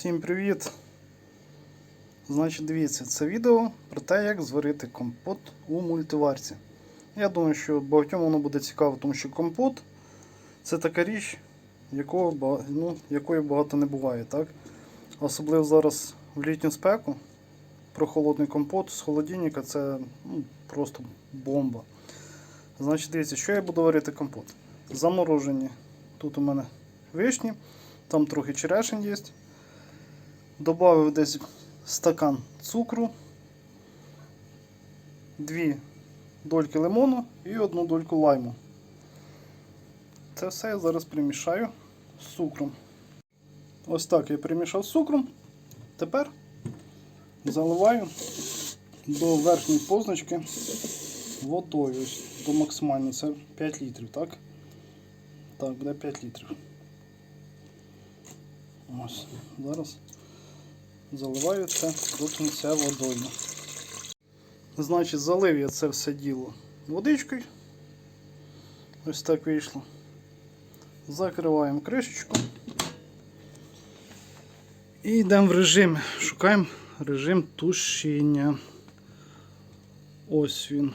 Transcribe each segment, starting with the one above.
Всім привіт! Значить, дивіться, це відео про те, як зварити компот у мультиварці. Я думаю, що багатьом воно буде цікаво, тому що компот це така річ, якого, ну, якої багато не буває. Так? Особливо зараз в літню спеку прохолодний компот з холодильника це ну, просто бомба. Значить, дивіться, що я буду варити компот. Заморожені. Тут у мене вишні, там трохи черешень є. Добавив десь стакан цукру, дві дольки лимону і одну дольку лайму. Це все я зараз примішаю з цукром. Ось так я примішав з цукром. Тепер заливаю до верхньої позначки водою. Ось до максимальної. Це 5 літрів, так? Так, буде 5 літрів. Ось, зараз заливаю це до кінця водою. Значить, залив я це все діло водичкою. Ось так вийшло. Закриваємо кришечку. І йдемо в режим. Шукаємо режим тушіння. Ось він.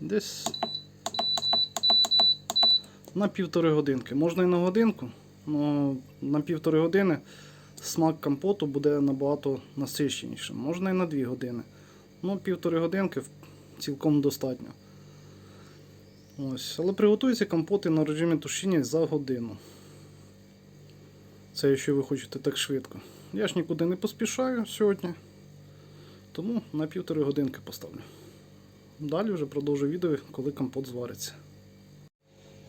Десь на півтори годинки. Можна і на годинку, але на півтори години смак компоту буде набагато насиченішим. Можна і на дві години. Ну, півтори годинки цілком достатньо. Ось. Але приготуйте компоти на режимі тушіння за годину. Це якщо ви хочете так швидко. Я ж нікуди не поспішаю сьогодні. Тому на півтори годинки поставлю. Далі вже продовжу відео, коли компот звариться.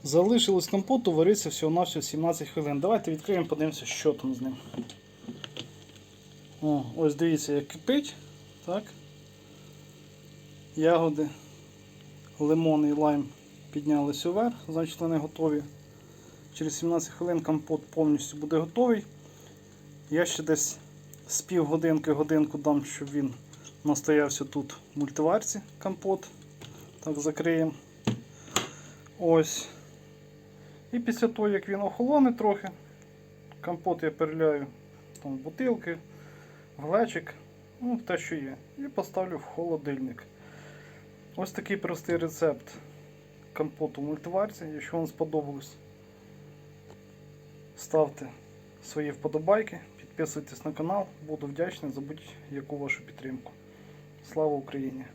Залишилось компоту вариться всього-навсього 17 хвилин. Давайте відкриємо, подивимося, що там з ним. О, ось дивіться, як кипить. Так. Ягоди, лимон і лайм піднялися вверх, значить вони готові. Через 17 хвилин компот повністю буде готовий. Я ще десь з півгодинки годинку дам, щоб він настоявся тут в мультиварці компот. Так, закриємо. Ось. І після того, як він охолоне трохи, компот я переляю там, бутилки, глечик, ну, те, що є. І поставлю в холодильник. Ось такий простий рецепт компоту в мультиварці. Якщо вам сподобалось, ставте свої вподобайки, підписуйтесь на канал, буду вдячний за будь-яку вашу підтримку. Слава Україні!